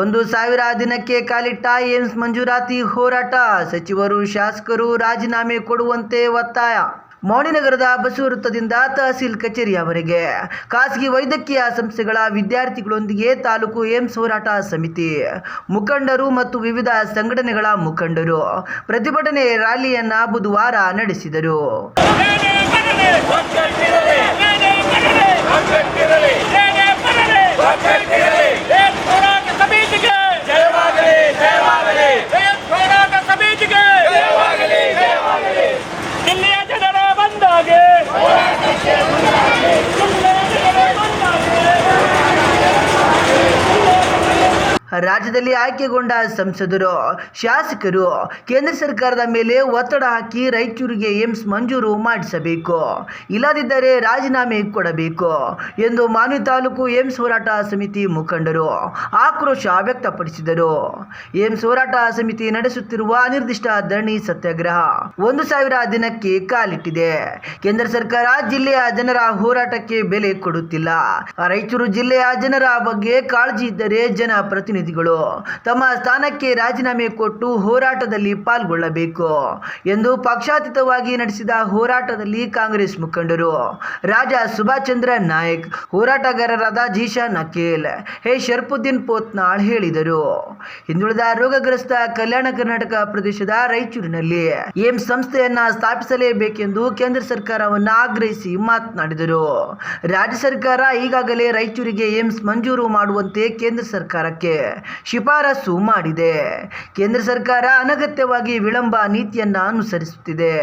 ಒಂದು ಸಾವಿರ ದಿನಕ್ಕೆ ಕಾಲಿಟ್ಟ ಏಮ್ಸ್ ಮಂಜೂರಾತಿ ಹೋರಾಟ. ಸಚಿವರು, ಶಾಸಕರು ರಾಜೀನಾಮೆ ಕೊಡುವಂತೆ ಒತ್ತಾಯ. ಮೌಳಿನಗರದ ಬಸವ ವೃತ್ತದಿಂದ ತಹಸೀಲ್ ಕಚೇರಿಯವರೆಗೆ ಖಾಸಗಿ ವೈದ್ಯಕೀಯ ಸಂಸ್ಥೆಗಳ ವಿದ್ಯಾರ್ಥಿಗಳೊಂದಿಗೆ ತಾಲೂಕು ಏಮ್ಸ್ ಹೋರಾಟ ಸಮಿತಿ. ಮುಖಂಡರು ಮತ್ತು ವಿವಿಧ ಸಂಘಟನೆಗಳ ಮುಖಂಡರು ಪ್ರತಿಭಟನೆ ರ್ಯಾಲಿಯನ್ನ ಬುಧವಾರ ನಡೆಸಿದರು. ರಾಜ್ಯದಲ್ಲಿ ಆಯ್ಕೆಗೊಂಡ ಸಂಸದರು, ಶಾಸಕರು, ಕೇಂದ್ರ ಸರ್ಕಾರದ ಮೇಲೆ ಒತ್ತಡ ಹಾಕಿ ರಾಯಚೂರಿಗೆ ಏಮ್ಸ್ ಮಂಜೂರು ಮಾಡಿಸಬೇಕು. ಇಲ್ಲದಿದ್ದರೆ ರಾಜೀನಾಮೆ ಕೊಡಬೇಕು ಎಂದು ಮಾನ್ವಿ ತಾಲೂಕು ಏಮ್ಸ್ ಹೋರಾಟ ಸಮಿತಿ ಮುಖಂಡರು ಆಕ್ರೋಶ ವ್ಯಕ್ತಪಡಿಸಿದರು. ಏಮ್ಸ್ ಹೋರಾಟ ಸಮಿತಿ ನಡೆಸುತ್ತಿರುವ ಅನಿರ್ದಿಷ್ಟ ಧರಣಿ ಸತ್ಯಾಗ್ರಹ ಒಂದು ಸಾವಿರ ದಿನಕ್ಕೆ ಕಾಲಿಟ್ಟಿದೆ. ಕೇಂದ್ರ ಸರ್ಕಾರ ಜಿಲ್ಲೆಯ ಜನರ ಹೋರಾಟಕ್ಕೆ ಬೆಲೆ ಕೊಡುತ್ತಿಲ್ಲ. ರಾಯಚೂರು ಜಿಲ್ಲೆಯ ಜನರ ಬಗ್ಗೆ ಕಾಳಜಿ ಇದ್ದರೆ ಜನ ಪ್ರತಿನಿಧಿಗಳು ತಮ್ಮ ಸ್ಥಾನಕ್ಕೆ ರಾಜೀನಾಮೆ ಕೊಟ್ಟು ಹೋರಾಟದಲ್ಲಿ ಪಾಲ್ಗೊಳ್ಳಬೇಕು ಎಂದು ಪಕ್ಷಾತೀತವಾಗಿ ನಡೆಸಿದ ಹೋರಾಟದಲ್ಲಿ ಕಾಂಗ್ರೆಸ್ ಮುಖಂಡರು. ರಾಜಾ ಸುಭಾಷ್ ಚಂದ್ರ ನಾಯಕ್, ಹೋರಾಟಗಾರರಾದ ಜೀಶಾ ನಕೇಲ್ ಹೇ ಶರ್ಪುದ್ದೀನ್ ಪೋತ್ನಾಳ್ ಹೇಳಿದರು. ಹಿಂದುಳಿದ ರೋಗಗ್ರಸ್ತ ಕಲ್ಯಾಣ ಕರ್ನಾಟಕ ಪ್ರದೇಶದ ರಾಯಚೂರಿನಲ್ಲಿ ಏಮ್ಸ್ ಸಂಸ್ಥೆಯನ್ನ ಸ್ಥಾಪಿಸಲೇಬೇಕೆಂದು ಕೇಂದ್ರ ಸರ್ಕಾರವನ್ನು ಆಗ್ರಹಿಸಿ ಮಾತನಾಡಿದರು. ರಾಜ್ಯ ಸರ್ಕಾರ ಈಗಾಗಲೇ ರಾಯಚೂರಿಗೆ ಏಮ್ಸ್ ಮಂಜೂರು ಮಾಡುವಂತೆ ಕೇಂದ್ರ ಸರ್ಕಾರಕ್ಕೆ ಶಿಫಾರಸು ಮಾಡಿದೆ. ಕೇಂದ್ರ ಸರ್ಕಾರ ಅನಗತ್ಯವಾಗಿ ವಿಳಂಬ ನೀತಿಯನ್ನ ಅನುಸರಿಸುತ್ತಿದೆ.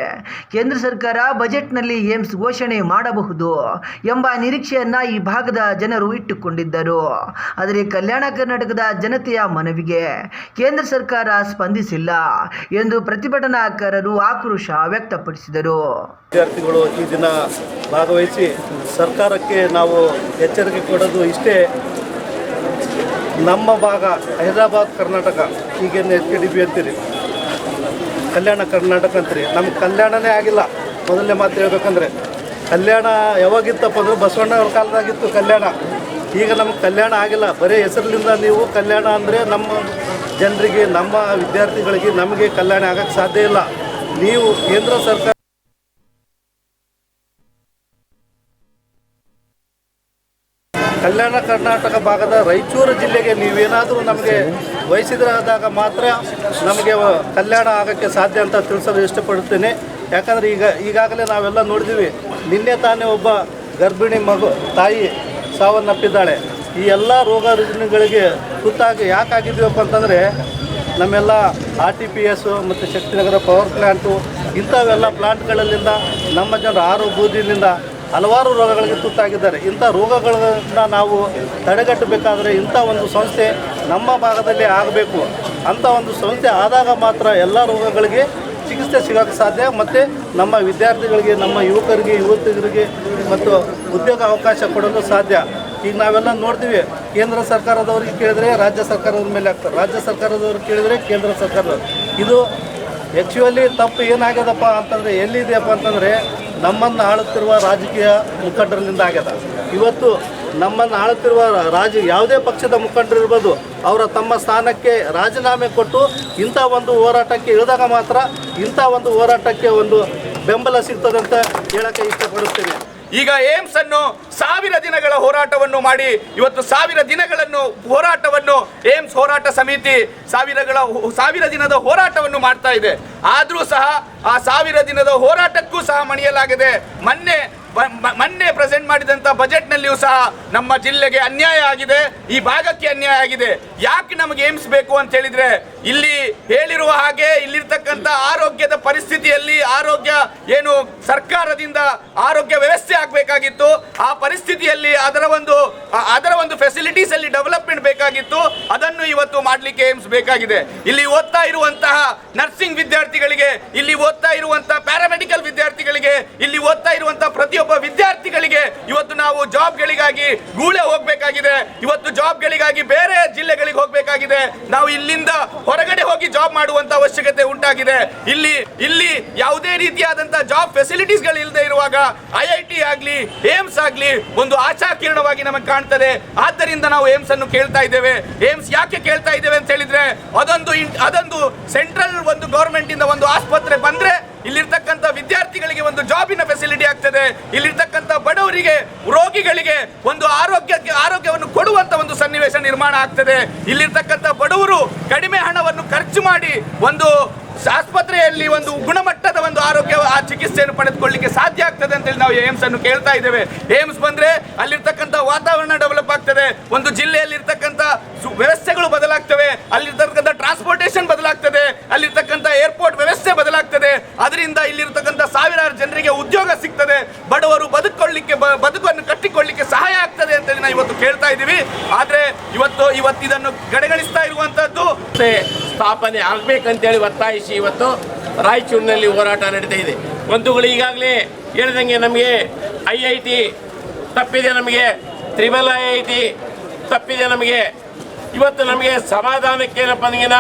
ಕೇಂದ್ರ ಸರ್ಕಾರ ಬಜೆಟ್ನಲ್ಲಿ ಏಮ್ಸ್ ಘೋಷಣೆ ಮಾಡಬಹುದು ಎಂಬ ನಿರೀಕ್ಷೆಯನ್ನ ಈ ಭಾಗದ ಜನರು ಇಟ್ಟುಕೊಂಡಿದ್ದರು. ಆದರೆ ಕಲ್ಯಾಣ ಕರ್ನಾಟಕದ ಜನತೆಯ ಮನವಿಗೆ ಕೇಂದ್ರ ಸರ್ಕಾರ ಸ್ಪಂದಿಸಿಲ್ಲ ಎಂದು ಪ್ರತಿಭಟನಾಕಾರರು ಆಕ್ರೋಶ ವ್ಯಕ್ತಪಡಿಸಿದರು. ವಿದ್ಯಾರ್ಥಿಗಳು ಈ ದಿನ ಭಾಗವಹಿಸಿ ಸರ್ಕಾರಕ್ಕೆ ನಾವು ಎಚ್ಚರಿಕೆ ಕೊಡೋದು ಇಷ್ಟೇ. ನಮ್ಮ ಭಾಗ ಹೈದರಾಬಾದ್, ಕರ್ನಾಟಕ ಈಗೇನು ಎಚ್ ಕೆ ಡಿ ಬಿ ಅಂತೀರಿ. ಕಲ್ಯಾಣ ಕರ್ನಾಟಕ ಅಂತೀರಿ. ನಮ್ಮ ಕಲ್ಯಾಣನೇ ಆಗಿಲ್ಲ. ಮೊದಲನೇ ಮಾತು ಹೇಳ್ಬೇಕಂದ್ರೆ, ಕಲ್ಯಾಣ ಯಾವಾಗಿತ್ತಪ್ಪ ಅಂದ್ರೆ ಬಸವಣ್ಣವ್ರ ಕಾಲದಾಗಿತ್ತು ಕಲ್ಯಾಣ. ಈಗ ನಮ್ಗೆ ಕಲ್ಯಾಣ ಆಗಿಲ್ಲ. ಬರೀ ಹೆಸರಿನಿಂದ ನೀವು ಕಲ್ಯಾಣ ಅಂದರೆ ನಮ್ಮ ಜನರಿಗೆ, ನಮ್ಮ ವಿದ್ಯಾರ್ಥಿಗಳಿಗೆ ನಮಗೆ ಕಲ್ಯಾಣ ಆಗೋಕ್ಕೆ ಸಾಧ್ಯ ಇಲ್ಲ. ನೀವು ಕೇಂದ್ರ ಸರ್ಕಾರ ಕಲ್ಯಾಣ ಕರ್ನಾಟಕ ಭಾಗದ ರಾಯಚೂರು ಜಿಲ್ಲೆಗೆ ನೀವೇನಾದರೂ ನಮಗೆ ವಹಿಸಿದ್ರಾದಾಗ ಮಾತ್ರ ನಮಗೆ ಕಲ್ಯಾಣ ಆಗೋಕ್ಕೆ ಸಾಧ್ಯ ಅಂತ ತಿಳಿಸಲು ಇಷ್ಟಪಡುತ್ತೇನೆ. ಯಾಕಂದರೆ ಈಗ, ಈಗಾಗಲೇ ನಾವೆಲ್ಲ ನೋಡಿದ್ದೀವಿ ನಿನ್ನೆ ತಾನೇ ಒಬ್ಬ ಗರ್ಭಿಣಿ ಮಗು, ತಾಯಿ ಸಾವನ್ನಪ್ಪಿದ್ದಾಳೆ. ಈ ಎಲ್ಲ ರೋಗ ರುಜಿನಗಳಿಗೆ ತುತ್ತಾಗಿ ಯಾಕಾಗಿದ್ದೀವಪ್ಪ ಅಂತಂದರೆ, ನಮ್ಮೆಲ್ಲ ಆರ್ ಟಿ ಪಿ ಎಸ್ಸು ಮತ್ತು ಶಕ್ತಿನಗರ ಪವರ್ ಪ್ಲ್ಯಾಂಟು ಇಂಥವೆಲ್ಲ ಪ್ಲಾಂಟ್ಗಳಲ್ಲಿಂದ ನಮ್ಮ ಜನರ ಆರೋಗ್ಯದಿಂದ ಹಲವಾರು ರೋಗಗಳಿಗೆ ತುತ್ತಾಗಿದ್ದಾರೆ. ಇಂಥ ರೋಗಗಳನ್ನ ನಾವು ತಡೆಗಟ್ಟಬೇಕಾದ್ರೆ ಇಂಥ ಒಂದು ಸಂಸ್ಥೆ ನಮ್ಮ ಭಾಗದಲ್ಲಿ ಆಗಬೇಕು. ಅಂಥ ಒಂದು ಸಂಸ್ಥೆ ಆದಾಗ ಮಾತ್ರ ಎಲ್ಲ ರೋಗಗಳಿಗೆ ಚಿಕಿತ್ಸೆ ಸಿಗೋಕ್ಕೆ ಸಾಧ್ಯ. ಮತ್ತು ನಮ್ಮ ವಿದ್ಯಾರ್ಥಿಗಳಿಗೆ, ನಮ್ಮ ಯುವಕರಿಗೆ, ಯುವತಿಯರಿಗೆ ಮತ್ತು ಉದ್ಯೋಗ ಅವಕಾಶ ಕೊಡಲು ಸಾಧ್ಯ. ಈಗ ನಾವೆಲ್ಲ ನೋಡ್ತೀವಿ, ಕೇಂದ್ರ ಸರ್ಕಾರದವ್ರಿಗೆ ಕೇಳಿದ್ರೆ ರಾಜ್ಯ ಸರ್ಕಾರದ ಮೇಲೆ ಆಗ್ತಾರೆ ರಾಜ್ಯ ಸರ್ಕಾರದವ್ರು ಕೇಳಿದ್ರೆ ಕೇಂದ್ರ ಸರ್ಕಾರದವ್ರು. ಇದು ಆ್ಯಕ್ಚುಲಿ ತಪ್ಪು ಏನಾಗ್ಯದಪ್ಪ ಅಂತಂದರೆ ಎಲ್ಲಿದೆಯಪ್ಪ ಅಂತಂದರೆ ನಮ್ಮನ್ನು ಆಳುತ್ತಿರುವ ರಾಜಕೀಯ ಮುಖಂಡರಿಂದ ಆಗ್ಯದ. ಇವತ್ತು ನಮ್ಮನ್ನು ಆಳುತ್ತಿರುವ ರಾಜ, ಯಾವುದೇ ಪಕ್ಷದ ಮುಖಂಡರು ಇರ್ಬೋದು, ಅವರ ತಮ್ಮ ಸ್ಥಾನಕ್ಕೆ ರಾಜೀನಾಮೆ ಕೊಟ್ಟು ಇಂಥ ಒಂದು ಹೋರಾಟಕ್ಕೆ ಇಳಿದಾಗ ಮಾತ್ರ ಇಂಥ ಒಂದು ಹೋರಾಟಕ್ಕೆ ಒಂದು ಬೆಂಬಲ ಸಿಗ್ತದಂತ ಹೇಳಕ್ಕೆ ಇಷ್ಟಪಡುತ್ತೇನೆ. ಈಗ ಏಮ್ಸ್ ಅನ್ನು ಸಾವಿರ ದಿನಗಳ ಹೋರಾಟವನ್ನು ಮಾಡಿ, ಇವತ್ತು ಸಾವಿರ ದಿನಗಳನ್ನು ಹೋರಾಟವನ್ನು ಏಮ್ಸ್ ಹೋರಾಟ ಸಮಿತಿ ಸಾವಿರಗಳ ಸಾವಿರ ದಿನದ ಹೋರಾಟವನ್ನು ಮಾಡ್ತಾ ಇದೆ. ಆದರೂ ಸಹ ಆ ಸಾವಿರ ದಿನದ ಹೋರಾಟಕ್ಕೂ ಸಹ ಮಣಿಯಲಾಗಿದೆ, ಮೊನ್ನೆ ಮೊನ್ನೆ ಮಾಡಿದಂಥ ಬಜೆಟ್ನಲ್ಲಿಯೂ ಸಹ ನಮ್ಮ ಜಿಲ್ಲೆಗೆ ಅನ್ಯಾಯ ಆಗಿದೆ, ಈ ಭಾಗಕ್ಕೆ ಅನ್ಯಾಯ ಆಗಿದೆ. ಯಾಕೆ ನಮಗೆ ಏಮ್ಸ್ ಬೇಕು ಅಂತ ಹೇಳಿದ್ರೆ, ಇಲ್ಲಿ ಹೇಳಿರುವ ಹಾಗೆ ಇಲ್ಲಿರ್ತಕ್ಕಂಥ ಆರೋಗ್ಯದ ಪರಿಸ್ಥಿತಿಯಲ್ಲಿ ಆರೋಗ್ಯ ಏನು ಸರ್ಕಾರದಿಂದ ಆರೋಗ್ಯ ವ್ಯವಸ್ಥೆ ಆಗಬೇಕಾಗಿತ್ತು. ಆ ಪರಿಸ್ಥಿತಿಯಲ್ಲಿ ಅದರ ಒಂದು ಅದರ ಒಂದು ಫೆಸಿಲಿಟೀಸ್ ಅಲ್ಲಿ ಡೆವಲಪ್ಮೆಂಟ್ ಬೇಕಾಗಿತ್ತು. ಅದನ್ನು ಇವತ್ತು ಮಾಡಲಿಕ್ಕೆ ಏಮ್ಸ್ ಬೇಕಾಗಿದೆ. ಇಲ್ಲಿ ಓದ್ತಾ ಇರುವಂತಹ ನರ್ಸಿಂಗ್ ವಿದ್ಯಾರ್ಥಿಗಳಿಗೆ, ಇಲ್ಲಿ ಓದ್ತಾ ಇರುವಂತಹ ಪ್ಯಾರಾಮೆಡಿಕಲ್ ವಿದ್ಯಾರ್ಥಿಗಳಿಗೆ, ಇಲ್ಲಿ ಓದ್ತಾ ಇರುವಂತಹ ಪ್ರತಿಯೊಬ್ಬ ವಿದ್ಯಾರ್ಥಿಗಳಿಗೆ ಇವತ್ತು ನಾವು ಜಾಬ್ಗಳಿಗಾಗಿ ಗೂಳೆ ಹೋಗ್ಬೇಕಾಗಿದೆ. ಇವತ್ತು ಜಾಬ್ಗಳಿಗಾಗಿ ಬೇರೆ ಜಿಲ್ಲೆಗಳಿಗೆ ಹೋಗ್ಬೇಕಾಗಿದೆ. ನಾವು ಇಲ್ಲಿಂದ ಹೊರಗಡೆ ಹೋಗಿ ಜಾಬ್ ಮಾಡುವಂತ ಅವಶ್ಯಕತೆ ಉಂಟಾಗಿದೆ. ಇಲ್ಲಿ ಇಲ್ಲಿ ಯಾವುದೇ ರೀತಿಯಾದಂತಹ ಜಾಬ್ ಫೆಸಿಲಿಟೀಸ್ಗಳು ಇಲ್ಲದೆ ಇರುವಾಗ ಐ ಐ ಟಿ ಆಗ್ಲಿ ಏಮ್ಸ್ ಆಗ್ಲಿ ಒಂದು ಆಶಾಕಿರಣವಾಗಿ ನಮಗೆ ಕಾಣ್ತದೆ. ಆದ್ದರಿಂದ ನಾವು ಏಮ್ಸ್ ಅನ್ನು ಕೇಳ್ತಾ ಇದ್ದೇವೆ. ಏಮ್ಸ್ ಯಾಕೆ ಕೇಳ್ತಾ ಇದ್ದೇವೆ ಅಂತ ಹೇಳಿದ್ರೆ, ಅದೊಂದು ಅದೊಂದು ಸೆಂಟ್ರಲ್ ಒಂದು ಗವರ್ಮೆಂಟ್ ಇಂದ ಒಂದು ಆಸ್ಪತ್ರೆ ಬಂದ್ರೆ ಇಲ್ಲಿರ್ತಕ್ಕಂಥ ವಿದ್ಯಾರ್ಥಿಗಳಿಗೆ ಒಂದು ಜಾಬಿನ ಫೆಸಿಲಿಟಿ ಆಗ್ತದೆ. ಇಲ್ಲಿರ್ತಕ್ಕಂಥ ಬಡವರಿಗೆ, ರೋಗಿಗಳಿಗೆ ಒಂದು ಆರೋಗ್ಯಕ್ಕೆ, ಆರೋಗ್ಯವನ್ನು ಕೊಡುವಂತ ಒಂದು ಸನ್ನಿವೇಶ ನಿರ್ಮಾಣ ಆಗ್ತದೆ. ಇಲ್ಲಿರ್ತಕ್ಕಂಥ ಬಡವರು ಕಡಿಮೆ ಹಣವನ್ನು ಖರ್ಚು ಮಾಡಿ ಒಂದು ಆಸ್ಪತ್ರೆಯಲ್ಲಿ ಒಂದು ಗುಣಮಟ್ಟದ ಒಂದು ಆರೋಗ್ಯ, ಆ ಚಿಕಿತ್ಸೆಯನ್ನು ಪಡೆದುಕೊಳ್ಳಿಕ್ಕೆ ಸಾಧ್ಯ ಆಗ್ತದೆ ಅಂತೇಳಿ ನಾವು ಏಮ್ಸ್ ಅನ್ನು ಕೇಳ್ತಾ ಇದ್ದೇವೆ. ಏಮ್ಸ್ ಬಂದ್ರೆ ಅಲ್ಲಿರ್ತಕ್ಕಂಥ ವಾತಾವರಣ ಡೆವಲಪ್ ಆಗ್ತದೆ. ಒಂದು ಜಿಲ್ಲೆಯಲ್ಲಿ ಇರ್ತಕ್ಕಂಥ ವ್ಯವಸ್ಥೆಗಳು ಬದಲಾಗ್ತವೆ. ಅಲ್ಲಿರ್ತಕ್ಕಂಥ ಟ್ರಾನ್ಸ್ಪೋರ್ಟೇಷನ್ ಬದಲಾಗ್ತದೆ. ಅಲ್ಲಿರ್ತಕ್ಕಂಥ ಏರ್ಪೋರ್ಟ್ ಬದಲಾಗ್ತದೆ ಅದರಿಂದ ಇಲ್ಲಿರ್ತಕ್ಕಂಥ ಸಾವಿರಾರು ಜನರಿಗೆ ಉದ್ಯೋಗ ಸಿಗ್ತದೆ. ಬಡವರು ಬದುಕೊಳ್ಳಿಕ್ಕೆ ಬದುಕನ್ನು ಕಟ್ಟಿಕೊಳ್ಳಿಕ್ಕೆ ಸಹಾಯ ಆಗ್ತದೆ ಅಂತ ನಾವು ಇವತ್ತು ಕೇಳ್ತಾ ಇದ್ದೀವಿ. ಆದರೆ ಇವತ್ತು ಇವತ್ತು ಇದನ್ನು ಕಡೆಗಣಿಸ್ತಾ ಇರುವಂತದ್ದು ಸಂಸ್ಥೆ ಸ್ಥಾಪನೆ ಆಗ್ಬೇಕಂತೇಳಿ ಒತ್ತಾಯಿಸಿ ಇವತ್ತು ರಾಯಚೂರಿನಲ್ಲಿ ಹೋರಾಟ ನಡೀತಾ ಇದೆ. ಬಂಧುಗಳು ಈಗಾಗಲೇ ಹೇಳಿದಂಗೆ ನಮಗೆ ಐ ಐ ಟಿ ತಪ್ಪಿದೆ ನಮಗೆ, ತ್ರಿಬಲ್ ಐ ಐ ಟಿ ತಪ್ಪಿದೆ ನಮಗೆ. ಇವತ್ತು ನಮಗೆ ಸಮಾಧಾನಕ್ಕೆ ಏನಪ್ಪ ನನಗಿನ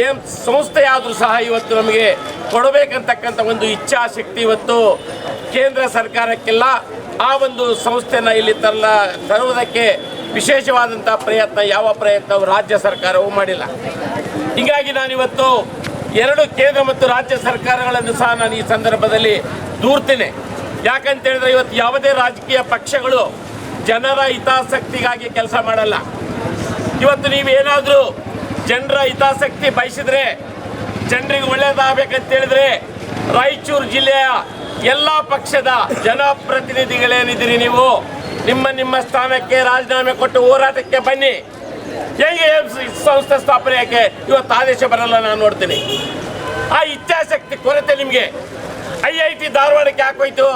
ಏನು ಸಂಸ್ಥೆ ಆದರೂ ಸಹ ಇವತ್ತು ನಮಗೆ ಕೊಡಬೇಕಂತಕ್ಕಂಥ ಒಂದು ಇಚ್ಛಾಶಕ್ತಿ ಇವತ್ತು ಕೇಂದ್ರ ಸರ್ಕಾರಕ್ಕಿಲ್ಲ ಆ ಒಂದು ಸಂಸ್ಥೆನ ಇಲ್ಲಿ ತರಲ ತರುವುದಕ್ಕೆ ವಿಶೇಷವಾದಂಥ ಪ್ರಯತ್ನ, ಯಾವ ಪ್ರಯತ್ನವೂ ರಾಜ್ಯ ಸರ್ಕಾರವು ಮಾಡಿಲ್ಲ. ಹೀಗಾಗಿ ನಾನಿವತ್ತು ಎರಡು ಕೇಂದ್ರ ಮತ್ತು ರಾಜ್ಯ ಸರ್ಕಾರಗಳನ್ನು ಸಹ ನಾನು ಈ ಸಂದರ್ಭದಲ್ಲಿ ದೂರ್ತೇನೆ. ಯಾಕಂತ ಹೇಳಿದ್ರೆ ಇವತ್ತು ಯಾವುದೇ ರಾಜಕೀಯ ಪಕ್ಷಗಳು ಜನರ ಹಿತಾಸಕ್ತಿಗಾಗಿ ಕೆಲಸ ಮಾಡಲ್ಲ. ಇವತ್ತು ನೀವೇನಾದರೂ ಜನರ ಹಿತಾಸಕ್ತಿ ಬಯಸಿದ್ರೆ ಜನರಿಗೆ ಒಳ್ಳೇದಾಗಬೇಕಂತ ಹೇಳಿದ್ರೆ ರಾಯಚೂರು ಜಿಲ್ಲೆಯ ಎಲ್ಲ ಪಕ್ಷದ ಜನಪ್ರತಿನಿಧಿಗಳೇನಿದ್ದೀರಿ ನೀವು? ನಿಮ್ಮ ನಿಮ್ಮ ಸ್ಥಾನಕ್ಕೆ ರಾಜೀನಾಮೆ ಕೊಟ್ಟು ಹೋರಾಟಕ್ಕೆ ಬನ್ನಿ. ಹೇಗೆ ಸಂಸ್ಥೆ ಸ್ಥಾಪನೆಗೆ ಇವತ್ತು ಆದೇಶ ಬರಲ್ಲ ನಾನು ನೋಡ್ತೀನಿ. ಆ ಇಚ್ಛಾಶಕ್ತಿ ಕೊರತೆ ನಿಮಗೆ. ಐ ಐ ಟಿ ಧಾರವಾಡಕ್ಕೆ ಹಾಕೋಯ್ತು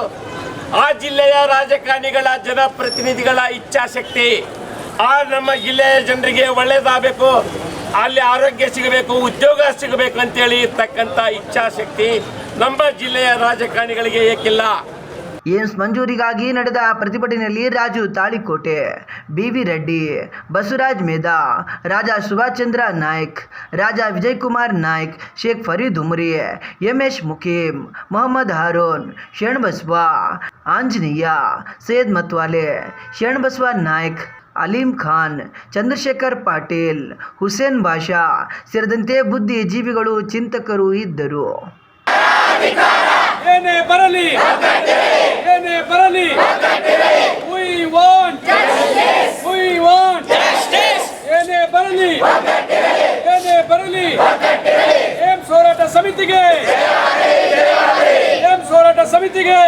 ಆ ಜಿಲ್ಲೆಯ ರಾಜಕಾರಣಿಗಳ ಜನಪ್ರತಿನಿಧಿಗಳ ಇಚ್ಛಾಶಕ್ತಿ. ಆ ನಮ್ಮ ಜಿಲ್ಲೆಯ ಜನರಿಗೆ ಒಳ್ಳೇದಾಗಬೇಕು. ಅಲ್ಲಿ ಆರೋಗ್ಯ ಸಿಗಬೇಕು, ಉದ್ಯೋಗ ಸಿಗಬೇಕು ಅಂತೇಳಿ ಇರ್ತಕ್ಕಂಥ ಇಚ್ಛಾಶಕ್ತಿ ನಮ್ಮ ಜಿಲ್ಲೆಯ ರಾಜಕಾರಣಿಗಳಿಗೆ ಏಕಿಲ್ಲ. ಏಮ್ಸ್ ಮಂಜೂರಿಗಾಗಿ ನಡೆದ ಪ್ರತಿಭಟನೆಯಲ್ಲಿ Raju Talikote, B V Reddy, Basavaraj Medha, Raja Subhash Chandra Naik, Raja Vijay Kumar Naik, Sheikh Farid Umri S Mukeem Mohammed Haroon Sharanabasava Anjaneya, Syed Matwale Sharanabasava Naik Aleem Khan, Chandrashekar Patil, Hussain Basha ಸೇರಿದಂತೆ ಬುದ್ಧಿಜೀವಿಗಳು ಚಿಂತಕರು ಇದ್ದರು. ಏನೇ ಬರಲಿ ಏನೇ ಬರಲಿ ಬರಲಿ ಬರಲಿ ಹೋರಾಟ ಸಮಿತಿಗೆ ಏಮ್ಸ್ ಹೋರಾಟ ಸಮಿತಿಗೆ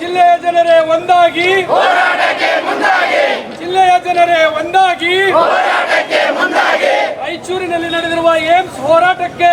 ಜಿಲ್ಲೆಯ ಜನರೇ ಒಂದಾಗಿ ಎಲ್ಲರೇ ಒಂದಾಗಿ ರಾಯಚೂರಿನಲ್ಲಿ ನಡೆದಿರುವ ಏಮ್ಸ್ ಹೋರಾಟಕ್ಕೆ